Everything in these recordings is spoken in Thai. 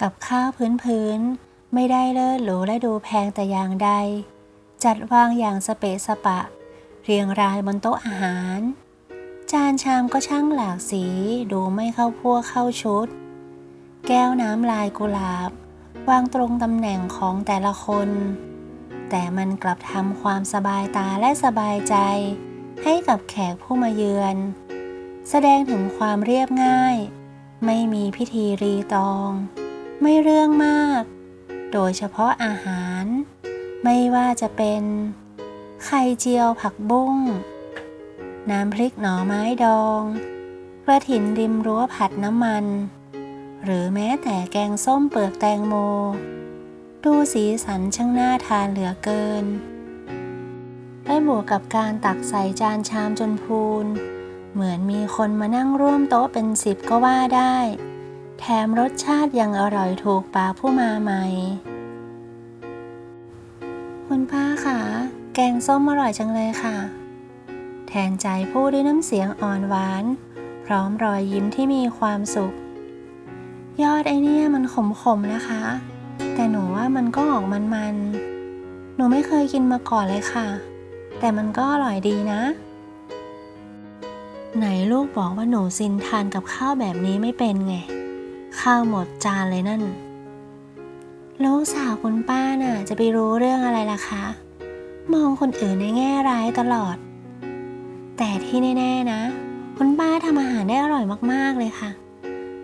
กับข้าวพื้นๆ ไม่ได้เลิศหรูและดูแพงแต่อย่างใด จัดวางอย่างสเปะสปะ เรียงรายบนโต๊ะอาหาร จานชามก็ช่างหลากสีดูไม่เข้าพวกเข้าชุด แก้วน้ำลายกุหลาบ วางตรงตำแหน่งของแต่ละคน แต่มันกลับทำความสบายตาและสบายใจ ให้กับแขกผู้มาเยือน แสดงถึงความเรียบง่ายไม่มีพิธีรีตอง ไม่เรื่องมาก โดยเฉพาะอาหาร ไม่ว่าจะเป็น ไข่เจียวผักบุ้ง น้ำพริกหน่อไม้ดอง กระถินริมรั้วผัดน้ำมัน หรือแม้แต่แกงส้มเปลือกแตงโม ดูสีสันช่างน่าทานเหลือเกินได้บวกกับการตักใส่จานชามจนพูน เหมือนมีคนมานั่งร่วมโต๊ะเป็นสิบก็ว่าได้ แถมรสชาติยังอร่อยถูกปากผู้มาใหม่ คุณป้าคะแกงส้มอร่อยจังเลยค่ะ แทนใจพูดด้วยน้ำเสียงอ่อนหวาน พร้อมรอยยิ้มที่มีความสุข ยอดไอเนี่ยมันขมๆนะคะ แต่หนูว่ามันก็ออกมันๆหนูไม่เคยกินมาก่อนเลยค่ะ แต่มันก็อร่อยดีนะ ไหนลูกบอกว่าหนูซินทานกับข้าวแบบนี้ไม่เป็นไง ข้าวหมดจานเลยนั่น ลูกสาวคุณป้าน่ะ จะไปรู้เรื่องอะไรล่ะคะ มองคนอื่นในแง่ร้ายตลอด แต่ที่แน่ๆนะ คุณป้าทำอาหารได้อร่อยมากๆเลยค่ะ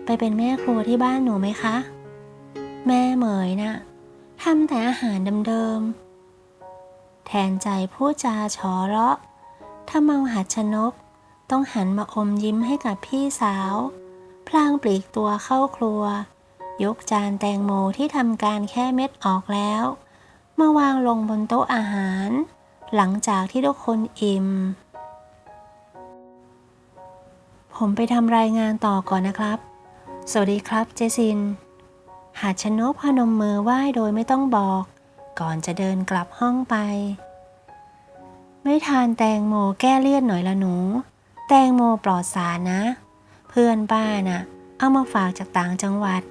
ไปเป็นแม่ครัวที่บ้านหนูไหมคะ แม่เหมยนะ่ะทำแต่อาหารเดิมๆ แทนใจพูดจาฉอเราะถ้าเมาหัดชนก ต้องหันมาอมยิ้มให้กับพี่สาว พลางปลีกตัวเข้าครัว ยกจานแตงโมที่ทำการแค่เม็ดออกแล้วมาวางลงบนโต๊ะอาหาร หลังจากที่ทุกคนอิ่ม ผมไปทำรายงานต่อก่อนนะครับ สวัสดีครับเจซิน หาดชนกพนมมือไหว้โดยไม่ต้องบอก ก่อนจะเดินกลับห้องไป ไม่ทานแตงโมแก้เลี่ยนหน่อยละหนู แตงโมปลอดสารนะ พื่อนป้าน่ะเอามาฝากจากต่างจังหวัด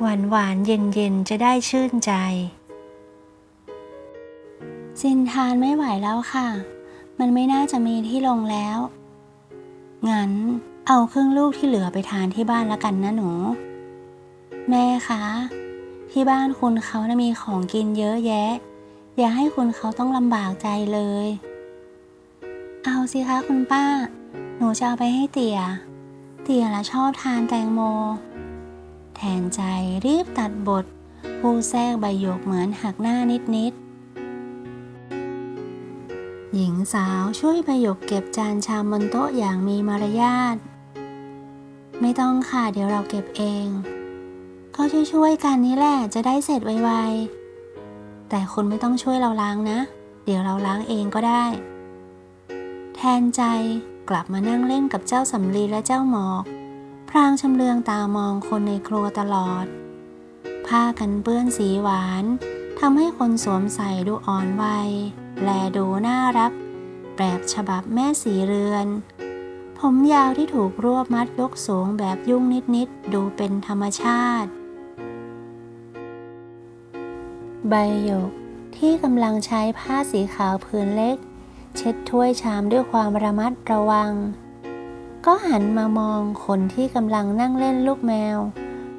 หวานหวานเย็นเย็นจะได้ชื่นใจซินทานไม่ไหวแล้วค่ะ มันไม่น่าจะมีที่ลงแล้ว งั้นเอาครึ่งลูกที่เหลือไปทานที่บ้านแล้วกันนะหนู แม่คะที่บ้านคุณเขานะมีของกินเยอะแยะ อย่าให้คุณเขาต้องลำบากใจเลย เอาสิคะคุณป้า หนูจะเอาไปให้เตี่ย เตี่ยละชอบทานแตงโม แทนใจรีบตัดบทผู้แทรกใบหยกเหมือนหักหน้านิดๆ หญิงสาวช่วยใบหยกเก็บจานชามบนโต๊ะอย่างมีมารยาท ไม่ต้องค่ะเดี๋ยวเราเก็บเอง ก็ช่วยๆกันนี่แหละจะได้เสร็จไวๆ แต่คุณไม่ต้องช่วยเราล้างนะ เดี๋ยวเราล้างเองก็ได้ แทนใจ กลับมานั่งเล่นกับเจ้าสำลีและเจ้าหมอก พรางชำเลืองตามองคนในครัวตลอด ผ้ากันเปื้อนสีหวานทำให้คนสวมใส่ดูอ่อนวัย แลดูน่ารัก แบบฉบับแม่สีเรือน ผมยาวที่ถูกรวบมัดยกสูงแบบยุ่งนิดๆ ดูเป็นธรรมชาติ ใบหยกที่กำลังใช้ผ้าสีขาวผืนเล็ก เช็ดถ้วยชามด้วยความระมัดระวัง ก็หันมามองคนที่กำลังนั่งเล่นลูกแมว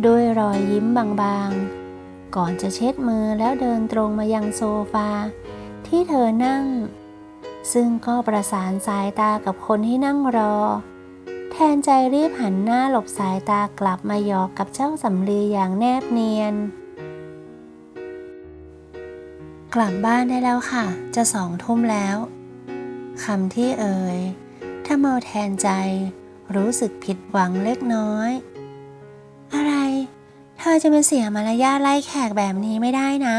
ด้วยรอยยิ้มบางๆ ก่อนจะเช็ดมือแล้วเดินตรงมายังโซฟา ที่เธอนั่ง ซึ่งก็ประสานสายตากับคนที่นั่งรอ แทนใจรีบหันหน้าหลบสายตากลับมาหยอกกับเจ้าสำลีอย่างแนบเนียนกลับบ้านได้แล้วค่ะ จะสองทุ่มแล้ว คำที่เอ่ย ถ้าเมาแทนใจ รู้สึกผิดหวังเล็กน้อย อะไร เธอจะมาเสียมารยาทไล่แขกแบบนี้ไม่ได้นะ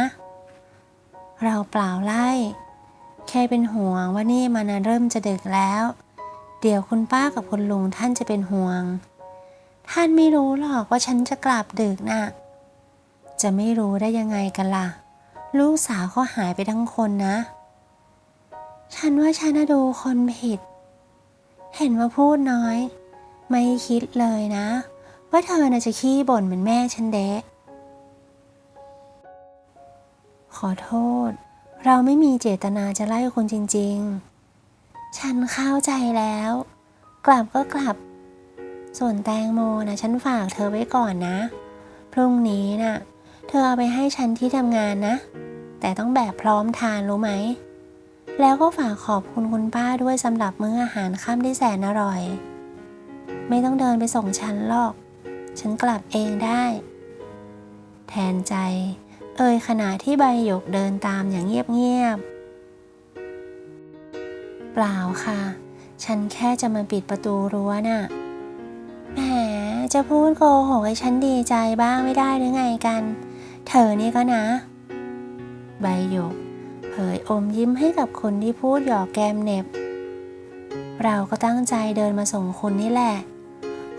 เราเปล่าไล่ แค่เป็นห่วงว่านี่มันเริ่มจะดึกแล้ว เดี๋ยวคุณป้ากับคุณลุงท่านจะเป็นห่วง ท่านไม่รู้หรอกว่าฉันจะกลับดึกน่ะ จะไม่รู้ได้ยังไงกันล่ะ ลูกสาวเขาหายไปทั้งคนนะ ฉันว่าฉันน่ะดูคนผิด เห็นว่าพูดน้อย ไม่คิดเลยนะ ว่าเธอน่ะจะขี้บ่นเหมือนแม่ฉันเดะขอโทษ เราไม่มีเจตนาจะไล่คุณจริง ๆ ฉันเข้าใจแล้ว กลับก็กลับ ส่วนแตงโมนะฉันฝากเธอไว้ก่อนนะ พรุ่งนี้น่ะ เธอเอาไปให้ฉันที่ทำงานนะ แต่ต้องแบบพร้อมทานรู้ไหม แล้วก็ฝากขอบคุณคุณป้าด้วยสำหรับมื้ออาหารค่ำที่แสนอร่อย ไม่ต้องเดินไปส่งฉันหรอก ฉันกลับเองได้ แทนใจ เอ่ยขณะที่ใบหยกเดินตามอย่างเงียบๆ เปล่าค่ะ ฉันแค่จะมาปิดประตูรั้วน่ะ แหม จะพูดโกหกให้ฉันดีใจบ้างไม่ได้หรือไงกัน เธอนี่ก็นะ ใบหยก ยอมยิ้มให้กับคนที่พูดหยอกแกมเน็บ เราก็ตั้งใจเดินมาส่งคุณนี่แหละ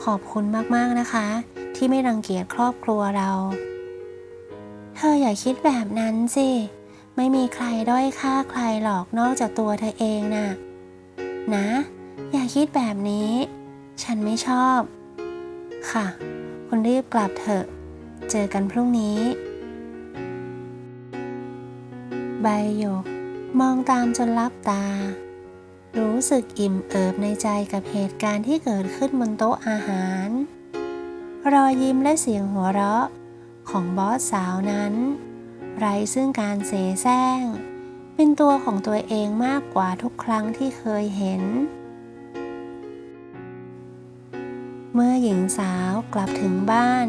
ขอบคุณมากๆนะคะ ที่ไม่รังเกียจครอบครัวเรา เธออย่าคิดแบบนั้นสิ ไม่มีใครด้อยค่าใครหรอกนอกจากตัวเธอเองน่ะ นะ อย่าคิดแบบนี้ ฉันไม่ชอบ ค่ะ คุณรีบกลับเถอะ เจอกันพรุ่งนี้ ใบหยกมองตามจนลับตา รู้สึกอิ่มเอิบในใจกับเหตุการณ์ที่เกิดขึ้นบนโต๊ะอาหาร รอยยิ้มและเสียงหัวเราะของบอสสาวนั้น ไรซึ่งการเสแสร้ง เป็นตัวของตัวเองมากกว่าทุกครั้งที่เคยเห็น เมื่อหญิงสาวกลับถึงบ้าน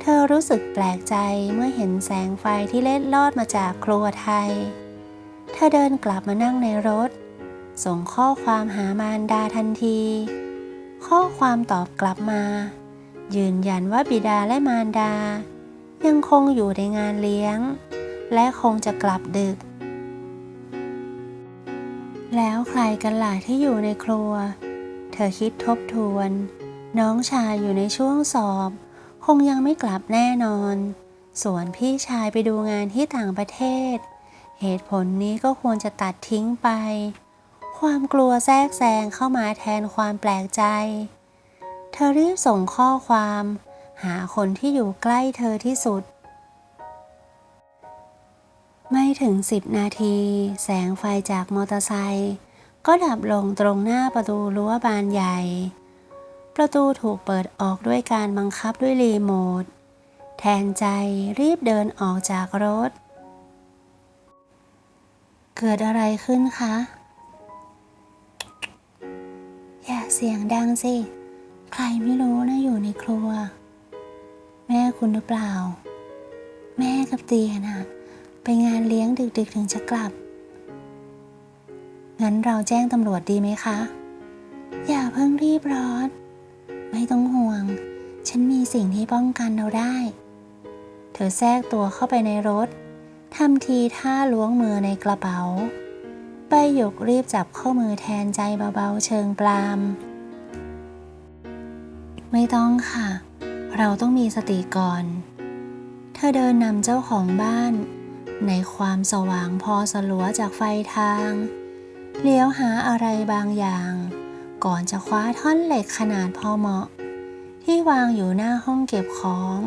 เธอรู้สึกแปลกใจเมื่อเห็นแสงไฟที่เล็ดลอดมาจากครัวไทย เธอเดินกลับมานั่งในรถ ส่งข้อความหามารดาทันที ข้อความตอบกลับมา ยืนยันว่าบิดาและมารดา ยังคงอยู่ในงานเลี้ยง และคงจะกลับดึก แล้วใครกันล่ะที่อยู่ในครัว เธอคิดทบทวน น้องชายอยู่ในช่วงสอบ คงยังไม่กลับแน่นอน ส่วนพี่ชายไปดูงานที่ต่างประเทศ เหตุผลนี้ก็ควรจะตัดทิ้งไป ความกลัวแทรกแซงเข้ามาแทนความแปลกใจ เธอรีบส่งข้อความ หาคนที่อยู่ใกล้เธอที่สุด ไม่ถึงสิบนาที แสงไฟจากมอเตอร์ไซค์ก็ดับลงตรงหน้าประตูรั้วบานใหญ่ ประตูถูกเปิดออกด้วยการบังคับด้วยรีโมท แทนใจรีบเดินออกจากรถ เกิดอะไรขึ้นคะ อย่าเสียงดังสิ ใครไม่รู้นะอยู่ในครัว แม่คุณหรือเปล่า แม่กับเตียน่ะไปงานเลี้ยงดึกๆถึงจะกลับ งั้นเราแจ้งตำรวจดีไหมคะ อย่าเพิ่งรีบร้อน ไม่ต้องห่วง ฉันมีสิ่งที่ป้องกันเราได้ เธอแทรกตัวเข้าไปในรถทำทีท่าล้วงมือในกระเป๋าใบหยกรีบจับข้อมือแทนใจเบาๆ เชิงปราม ไม่ต้องค่ะ เราต้องมีสติก่อน เธอเดินนำเจ้าของบ้าน ในความสว่างพอสลัวจากไฟทาง เลี้ยวหาอะไรบางอย่าง ก่อนจะคว้าท่อนเหล็กขนาดพอเหมาะ ที่วางอยู่หน้าห้องเก็บของ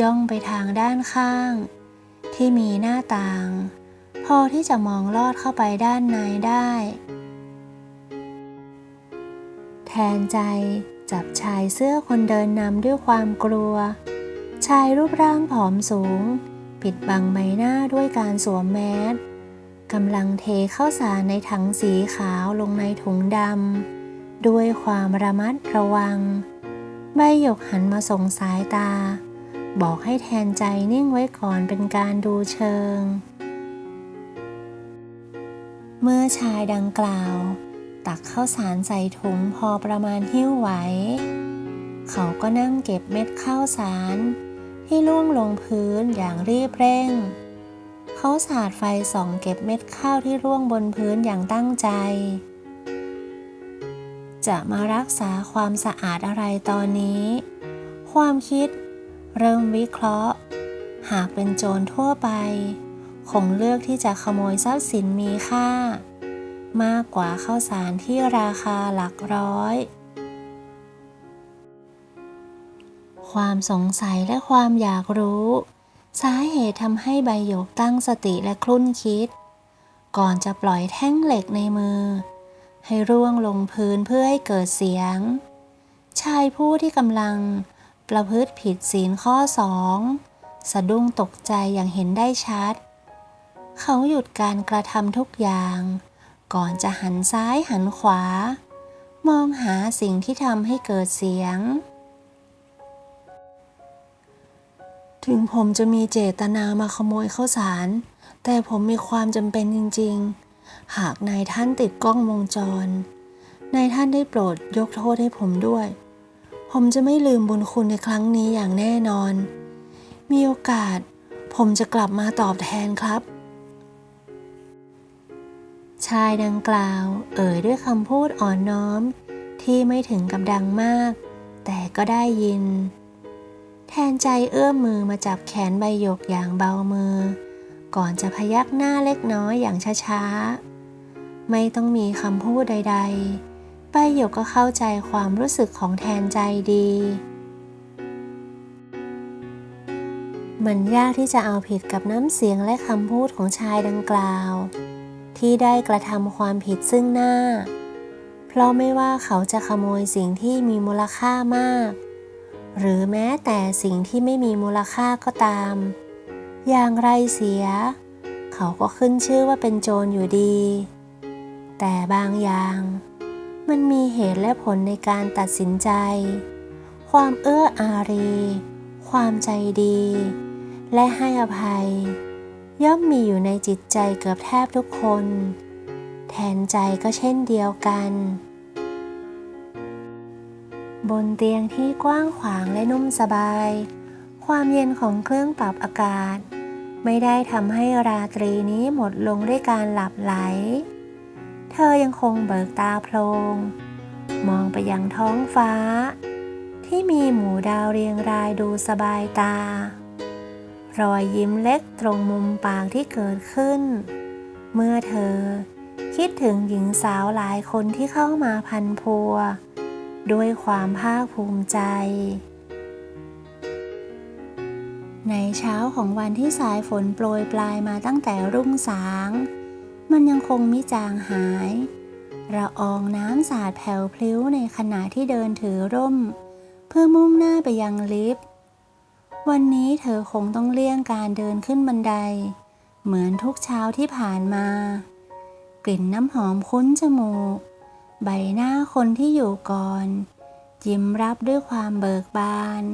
ย่องไปทางด้านข้าง ที่มีหน้าต่าง พอที่จะมองลอดเข้าไปด้านในได้ แทนใจจับชายเสื้อคนเดินนำด้วยความกลัว ชายรูปร่างผอมสูง ปิดบังใบหน้าด้วยการสวมแมสกำลังเทข้าวสารในถังสีขาวลงในถุงดำ ด้วยความระมัดระวัง ใบหยกหันมาส่งสายตา บอกให้แทนใจนิ่งไว้ก่อนเป็นการดูเชิง เมื่อชายดังกล่าว ตักข้าวสารใส่ถุงพอประมาณหิ้วไหว เขาก็นั่งเก็บเม็ดข้าวสารที่ล่วงลงพื้นอย่างรีบเร่ง เขาสาดไฟส่องเก็บเม็ดข้าวที่ร่วงบนพื้นอย่างตั้งใจ จะมารักษาความสะอาดอะไรตอนนี้ ความคิด เริ่มวิเคราะห์ หากเป็นโจรทั่วไป คงเลือกที่จะขโมยทรัพย์สินมีค่า มากกว่าข้าวสารที่ราคาหลักร้อย ความสงสัยและความอยากรู้ สาเหตุทำให้ใบหยกตั้งสติและคลุ่นคิด ก่อนจะปล่อยแท่งเหล็กในมือ ให้ร่วงลงพื้นเพื่อให้เกิดเสียง ชายผู้ที่กำลังประพฤติผิดศีลข้อสองสะดุ้งตกใจอย่างเห็นได้ชัด เขาหยุดการกระทำทุกอย่าง ก่อนจะหันซ้ายหันขวา มองหาสิ่งที่ทำให้เกิดเสียง ถึงผมจะมีเจตนามาขโมยข้าวสาร แต่ผมมีความจำเป็นจริง ๆ หากนายท่านติดกล้องวงจร นายท่านได้โปรดยกโทษให้ผมด้วย ผมจะไม่ลืมบุญคุณในครั้งนี้อย่างแน่นอน มีโอกาส ผมจะกลับมาตอบแทนครับ ชายดังกล่าว เอ่ยด้วยคำพูดอ่อนน้อม ที่ไม่ถึงกับดังมาก แต่ก็ได้ยิน แทนใจเอื้อมมือมาจับแขนใบหยกอย่างเบามือก่อนจะพยักหน้าเล็กน้อยอย่างช้าๆ ไม่ต้องมีคำพูดใดๆใบหยกก็เข้าใจความรู้สึกของแทนใจดี มันยากที่จะเอาผิดกับน้ำเสียงและคำพูดของชายดังกล่าว ที่ได้กระทำความผิดซึ่งหน้า เพราะไม่ว่าเขาจะขโมยสิ่งที่มีมูลค่ามาก หรือแม้แต่สิ่งที่ไม่มีมูลค่าก็ตาม อย่างไรเสีย เขาก็ขึ้นชื่อว่าเป็นโจรอยู่ดี แต่บางอย่าง มันมีเหตุและผลในการตัดสินใจ ความเอื้ออารี ความใจดี และให้อภัย ย่อมมีอยู่ในจิตใจเกือบแทบทุกคน แทนใจก็เช่นเดียวกัน บนเตียงที่กว้างขวางและนุ่มสบาย ความเย็นของเครื่องปรับอากาศ ไม่ได้ทำให้ราตรีนี้หมดลงด้วยการหลับไหล เธอยังคงเบิกตาโพลงมองไปยังท้องฟ้า ที่มีหมู่ดาวเรียงรายดูสบายตา รอยยิ้มเล็กตรงมุมปากที่เกิดขึ้น เมื่อเธอคิดถึงหญิงสาวหลายคนที่เข้ามาพันพัว ด้วยความภาคภูมิใจ ในเช้าของวันที่สายฝนโปรยปลายมาตั้งแต่รุ่งสาง มันยังคงมิจางหาย ระอองน้ำสาดแผ่วพลิ้วในขณะที่เดินถือร่ม เพื่อมุ่งหน้าไปยังลิฟต์ วันนี้เธอคงต้องเลี่ยงการเดินขึ้นบันได เหมือนทุกเช้าที่ผ่านมา กลิ่นน้ำหอมคุ้นจมูก ใบหน้าคนที่อยู่ก่อน ยิ้มรับด้วยความเบิกบาน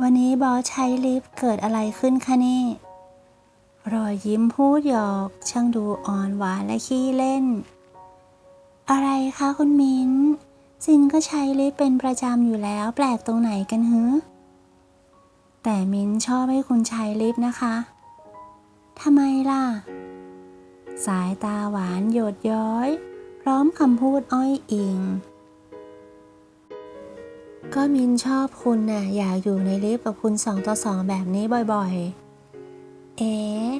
วันนี้บอสใช้ลิฟต์เกิดอะไรขึ้นคะนี่ รอยยิ้มพูดหยอกช่างดูอ่อนหวานและขี้เล่น อะไรคะคุณมิ้นซินก็ใช้ลิฟต์เป็นประจำอยู่แล้วแปลกตรงไหนกันฮึแต่มิ้นชอบให้คุณใช้ลิฟต์นะคะทำไมล่ะ สายตาหวานหยดย้อย พร้อมคำพูดอ้อยอิง ก็มินชอบคุณน่ะอยากอยู่ในลิฟต์กับคุณสองต่อสองแบบนี้บ่อยๆ เอ๊ะ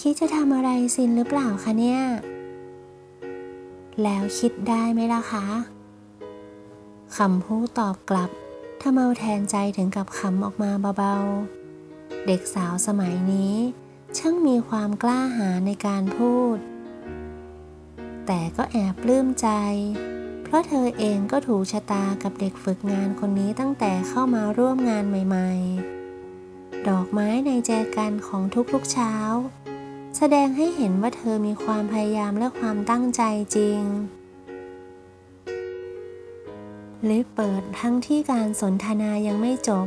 คิดจะทำอะไรซินหรือเปล่าคะเนี่ย แล้วคิดได้ไหมล่ะคะคำพูดตอบกลับถ้าเมาแทนใจถึงกับขำออกมาเบาๆ เด็กสาวสมัยนี้ ช่างมีความกล้าหาญในการพูด แต่ก็แอบปลื้มใจ เพราะเธอเองก็ถูกชะตากับเด็กฝึกงานคนนี้ตั้งแต่เข้ามาร่วมงานใหม่ ๆ ดอกไม้ในแจกันของทุกๆเช้า แสดงให้เห็นว่าเธอมีความพยายามและความตั้งใจจริงลิฟต์เปิดทั้งที่การสนทนายังไม่จบ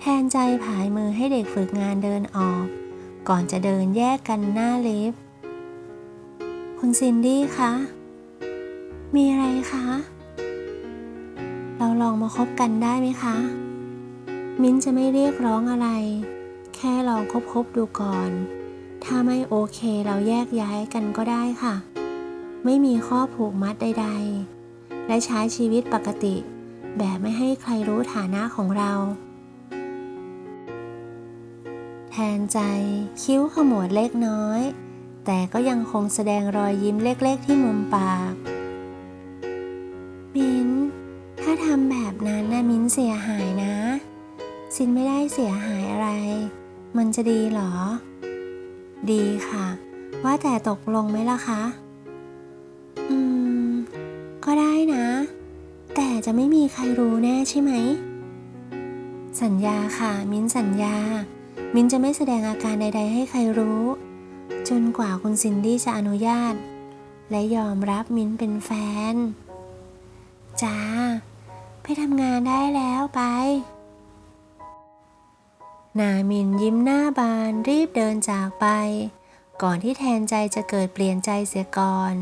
แทนใจผายมือให้เด็กฝึกงานเดินออก ก่อนจะเดินแยกกันหน้าลิฟต์คุณซินดี้คะ มีอะไรคะ เราลองมาคบกันได้ไหมคะ มิ้นจะไม่เรียกร้องอะไร แค่ลองคบคบดูก่อน ถ้าไม่โอเคเราแยกย้ายกันก็ได้ค่ะ ไม่มีข้อผูกมัดใด ๆ และใช้ชีวิตปกติ แบบไม่ให้ใครรู้ฐานะของเรา แทนใจคิ้วขมวดเล็กน้อย แต่ก็ยังคงแสดงรอยยิ้มเล็กๆที่มุมปาก มิ้น ถ้าทำแบบนั้นนะมิ้นเสียหาย ซินไม่ได้เสียหายอะไร มันจะดีหรอ ดีค่ะ ว่าแต่ตกลงไหมล่ะคะ อืม ก็ได้นะ แต่จะไม่มีใครรู้แน่ใช่ไหม สัญญาค่ะ มิ้นสัญญา มิ้นจะไม่แสดงอาการใด ๆ ให้ใครรู้ จนกว่าคุณซินดี้จะอนุญาต และยอมรับมิ้นเป็นแฟน จ้า ไปทำงานได้แล้วไป นามินยิ้มหน้าบานรีบเดินจากไป ก่อนที่แทนใจจะเกิดเปลี่ยนใจเสียก่อน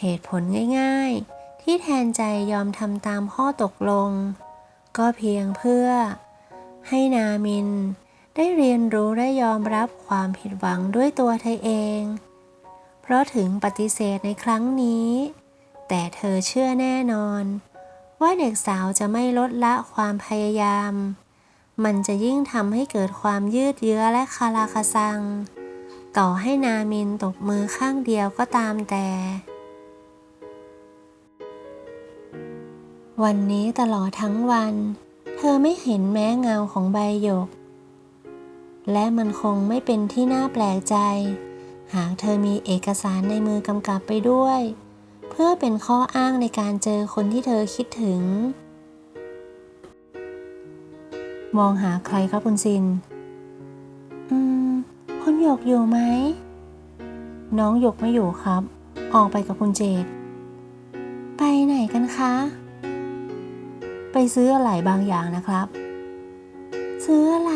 เหตุผลง่ายๆ ที่แทนใจยอมทำตามข้อตกลง ก็เพียงเพื่อ ให้นามิน ได้เรียนรู้และยอมรับความผิดหวังด้วยตัวเธอเอง เพราะถึงปฏิเสธในครั้งนี้ แต่เธอเชื่อแน่นอน ว่าเด็กสาวจะไม่ลดละความพยายาม มันจะยิ่งทำให้เกิดความยืดเยื้อและคาราคาซัง ต่อให้นามินตบมือข้างเดียวก็ตามแต่ วันนี้ตลอดทั้งวัน เธอไม่เห็นแม้เงาของใบหยก และมันคงไม่เป็นที่น่าแปลกใจ หากเธอมีเอกสารในมือกำกับไปด้วย เพื่อเป็นข้ออ้างในการเจอคนที่เธอคิดถึง มองหาใครครับคุณซิน อืม คุณหยกอยู่ไหม น้องหยกไม่อยู่ครับ ออกไปกับคุณเจด ไปไหนกันคะ ไปซื้ออะไรบางอย่างนะครับ ซื้ออะไร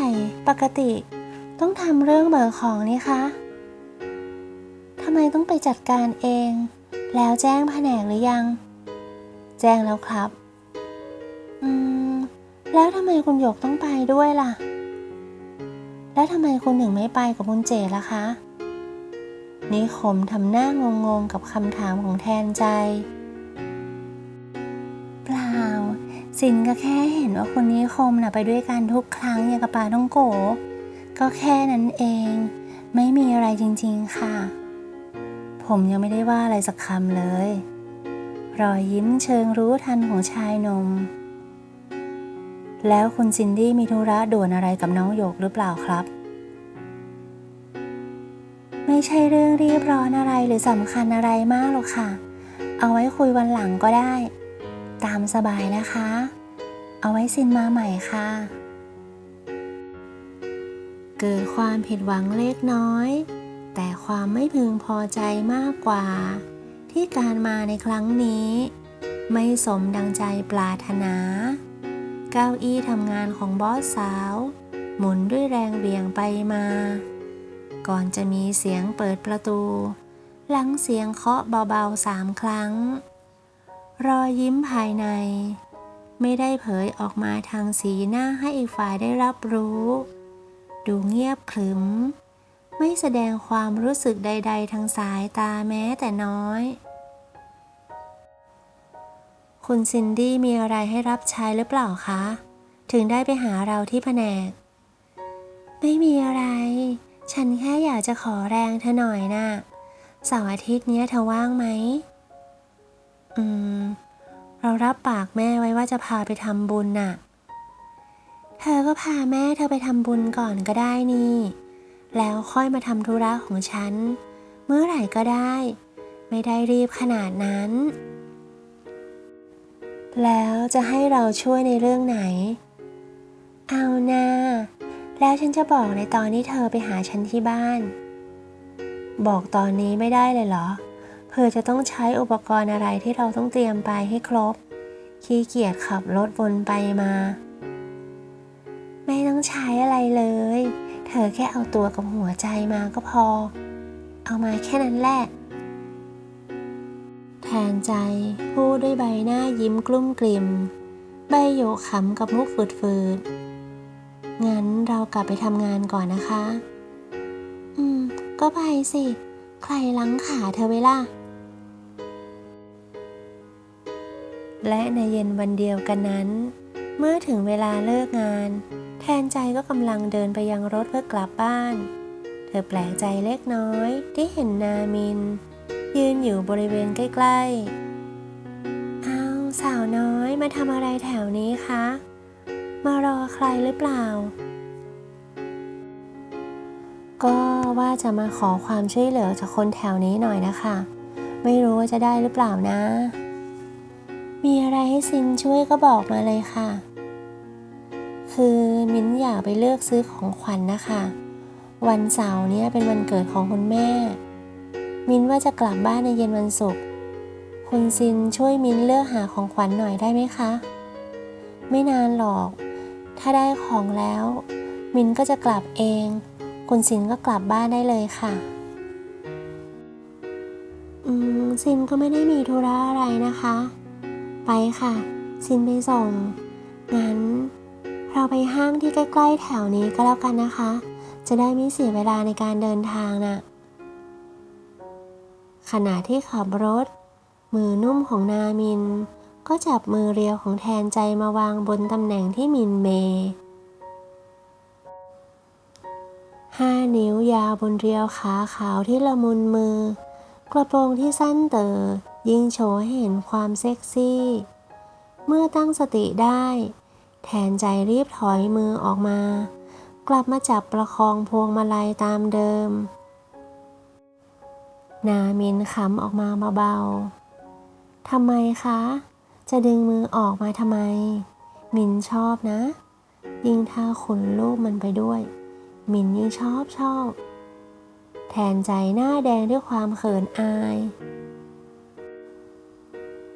ปกติ ต้องทำเรื่องเบิกของนี่คะทำไมต้องไปจัดการเอง แล้วแจ้งแผนกหรือยัง แจ้งแล้วครับ อืม แล้วทำไมคุณหยกต้องไปด้วยล่ะ แล้วทำไมคุณถึงไม่ไปกับคุณเจล่ะคะนิคมทำหน้างงๆกับคำถามของแทนใจ เปล่า สินก็แค่เห็นว่าคุณนิคมน่ะไปด้วยกันทุกครั้งอย่างกับปาต้องโก ก็แค่นั้นเอง ไม่มีอะไรจริงๆค่ะ ผมยังไม่ได้ว่าอะไรสักคำเลย รอยยิ้มเชิงรู้ทันของชายหนม แล้วคุณซินดี้มีธุระด่วนอะไรกับน้องหยกหรือเปล่าครับ ไม่ใช่เรื่องรีบร้อนอะไรหรือสำคัญอะไรมากหรอกค่ะ เอาไว้คุยวันหลังก็ได้ ตามสบายนะคะ เอาไว้ซินมาใหม่ค่ะ เกิดความผิดหวังเล็กน้อย แต่ความไม่พึงพอใจมากกว่า ที่การมาในครั้งนี้ ไม่สมดังใจปรารถนา เก้าอี้ทำงานของบอสสาว หมุนด้วยแรงเบี่ยงไปมา ก่อนจะมีเสียงเปิดประตู หลังเสียงเคาะเบาๆสามครั้ง รอยยิ้มภายใน ไม่ได้เผยออกมาทางสีหน้าให้อีกฝ่ายได้รับรู้ ดูเงียบขรึม ไม่แสดงความรู้สึกใด ๆ ทางสายตาแม้แต่น้อย คุณซินดี้มีอะไรให้รับใช้หรือเปล่าคะ ถึงได้ไปหาเราที่แผนก ไม่มีอะไร ฉันแค่อยากจะขอแรงเธอหน่อยนะ่ะเสาร์อาทิตย์เนี้ยเธอว่างไหม อืม เรารับปากแม่ไว้ว่าจะพาไปทำบุญน่ะ เธอก็พาแม่เธอไปทำบุญก่อนก็ได้นี่ แล้วค่อยมาทำธุระของฉัน เมื่อไหร่ก็ได้ ไม่ได้รีบขนาดนั้น แล้วจะให้เราช่วยในเรื่องไหน เอานะแล้วฉันจะบอกในตอนที่เธอไปหาฉันที่บ้าน บอกตอนนี้ไม่ได้เลยเหรอเพื่อจะต้องใช้อุปกรณ์อะไรที่เราต้องเตรียมไปให้ครบ ขี้เกียจขับรถวนไปมา ไม่ต้องใช้อะไรเลย เธอแค่เอาตัวกับหัวใจมาก็พอ เอามาแค่นั้นแหละ นใจ พูดด้วยใบหน้ายิ้มกลุ้มกลิ่ม ใบโยกขำกับมุกฝืดๆ งั้นเรากลับไปทำงานก่อนนะคะ อืม ก็ไปสิ ใครลังขาเธอไว้ล่ะ และในเย็นวันเดียวกันนั้น เมื่อถึงเวลาเลิกงาน แทนใจก็กำลังเดินไปยังรถเพื่อกลับบ้าน เธอแปลกใจเล็กน้อยที่เห็นนามิน ยืนอยู่บริเวณใกล้ๆอ้าวสาวน้อยมาทำอะไรแถวนี้คะ มารอใครหรือเปล่า ก็ว่าจะมาขอความช่วยเหลือจากคนแถวนี้หน่อยนะคะ ไม่รู้ว่าจะได้หรือเปล่านะ มีอะไรให้ซินช่วยก็บอกมาเลยค่ะ คือมิ้นอยากไปเลือกซื้อของขวัญนนะคะ วันเสาร์เนี้ยเป็นวันเกิดของคุณแม่ มินว่าจะกลับบ้านในเย็นวันศุกร์คุณซินช่วยมินเลือกหาของขวัญหน่อยได้ไหมคะ ไม่นานหรอก ถ้าได้ของแล้ว มินก็จะกลับเอง คุณซินก็กลับบ้านได้เลยค่ะ อืมซินก็ไม่ได้มีธุระอะไรนะคะ ไปค่ะ ซินไปส่ง งั้น เราไปห้างที่ใกล้ ๆ แถวนี้ก็แล้วกันนะคะ จะได้ไม่เสียเวลาในการเดินทางน่ะ ขณะที่ขับรถ มือนุ่มของนามิน ก็จับมือเรียวของแทนใจมาวางบนตำแหน่งที่มินเมห้านิ้วยาวบนเรียวขาขาวที่ละมุนมือ กระโปรงที่สั้นเตอยิ่งโชว์ให้เห็นความเซ็กซี่ เมื่อตั้งสติได้ แทนใจรีบถอยมือออกมา กลับมาจับประคองพวงมาลัยตามเดิม นามินขำออกมาเบาๆ ทำไมคะ จะดึงมือออกมาทำไม มินชอบนะ ยิ่งถ้าขนลูกมันไปด้วย มินยิ่งชอบชอบ แทนใจหน้าแดงด้วยความเขินอาย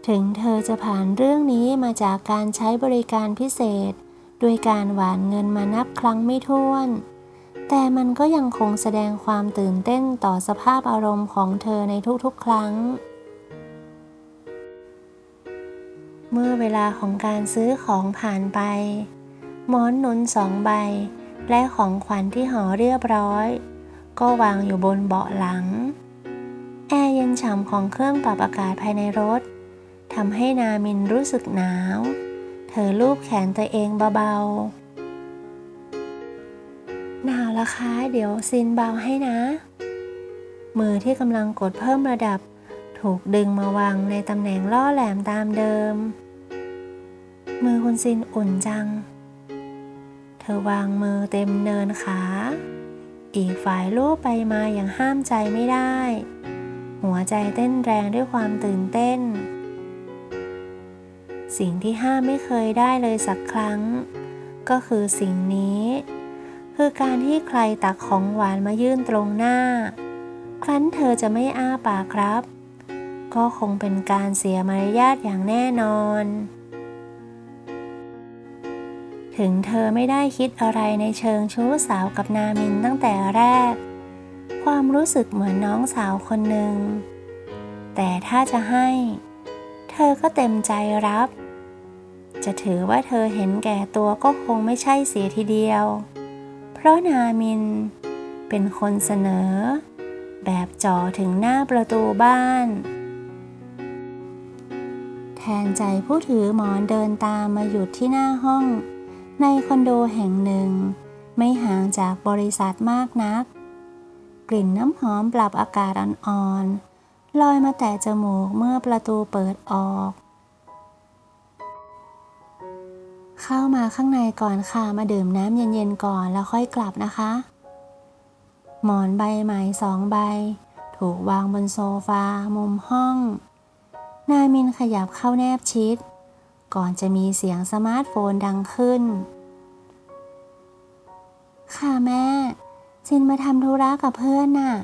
ถึงเธอจะผ่านเรื่องนี้มาจากการใช้บริการพิเศษ ด้วยการหวานเงินมานับครั้งไม่ถ้วน แต่มันก็ยังคงแสดงความตื่นเต้นต่อสภาพอารมณ์ของเธอในทุกๆ ครั้ง เมื่อเวลาของการซื้อของผ่านไปหมอนหนุนสองใบ และของขวัญที่ห่อเรียบร้อย ก็วางอยู่บนเบาะหลัง แอร์เย็นฉ่ำของเครื่องปรับอากาศภายในรถทำให้นามินรู้สึกหนาว เธอลูบแขนตัวเองเบาๆ หนาวและคะ เดี๋ยวซินเบาให้นะ มือที่กำลังกดเพิ่มระดับ ถูกดึงมาวางในตำแหน่งล่อแหลมตามเดิม มือคุณซินอุ่นจัง เธอวางมือเต็มเนินขา อีกฝ่ายลูบไปมาอย่างห้ามใจไม่ได้ หัวใจเต้นแรงด้วยความตื่นเต้น สิ่งที่ห้ามไม่เคยได้เลยสักครั้ง ก็คือสิ่งนี้ คือการที่ใครตักของหวานมายื่นตรงหน้า ครั้นเธอจะไม่อ้าปากครับ ก็คงเป็นการเสียมารยาทอย่างแน่นอน ถึงเธอไม่ได้คิดอะไรในเชิงชู้สาวกับนามินตั้งแต่แรก ความรู้สึกเหมือนน้องสาวคนหนึ่ง แต่ถ้าจะให้ เธอก็เต็มใจรับ จะถือว่าเธอเห็นแก่ตัวก็คงไม่ใช่เสียทีเดียว เพราะนามิน เป็นคนเสนอ แบบจ่อถึงหน้าประตูบ้าน แทนใจผู้ถือหมอนเดินตามมาหยุดที่หน้าห้อง ในคอนโดแห่งหนึ่ง ไม่ห่างจากบริษัทมากนัก กลิ่นน้ำหอมปรับอากาศอ่อนๆลอยมาแต่จมูกเมื่อประตูเปิดออก เข้ามาข้างในก่อนค่ะ มาดื่มน้ำเย็นๆก่อนแล้วค่อยกลับนะคะ หมอนใบใหม่สองใบ ถูกวางบนโซฟา มุมห้อง นามินขยับเข้าแนบชิด ก่อนจะมีเสียงสมาร์ทโฟนดังขึ้น ค่ะแม่ ซินมาทำธุระกับเพื่อนน่ะ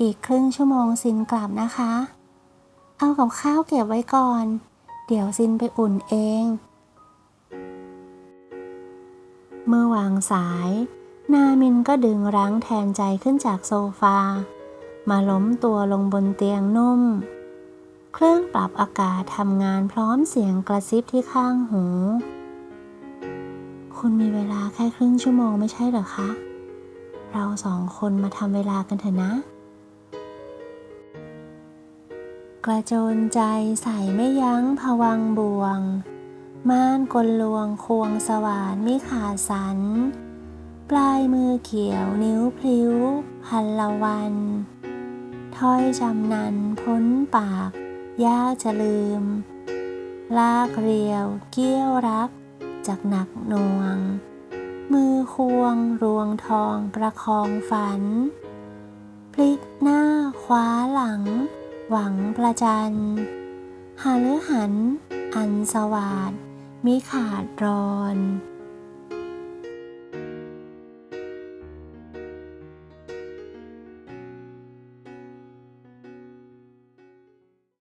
อีกครึ่งชั่วโมงซินกลับนะคะ เอากับข้าวเก็บไว้ก่อน เดี๋ยวซินไปอุ่นเอง เมื่อวางสาย นามินก็ดึงรั้งแทนใจขึ้นจากโซฟา มาล้มตัวลงบนเตียงนุ่ม เครื่องปรับอากาศทำงานพร้อมเสียงกระซิบที่ข้างหู คุณมีเวลาแค่ครึ่งชั่วโมงไม่ใช่เหรอคะ เราสองคนมาทำเวลากันเถอะนะกระโจนใจใส่ไม่ยั้งผวังบวง ม่านกลลวงควงสว่านมิขาดสัน ปลายมือเขียวนิ้วพลิ้ว พันละวัน ถ้อยจำนันพ้นปากยากจะลืม ลากเรียว เกี้ยวรัก จากหนักหน่วง มือควงรวงทองประคองฝัน พลิกหน้าคว้าหลัง หวังประจันหาลือหันอันสวาด มิขาดรอน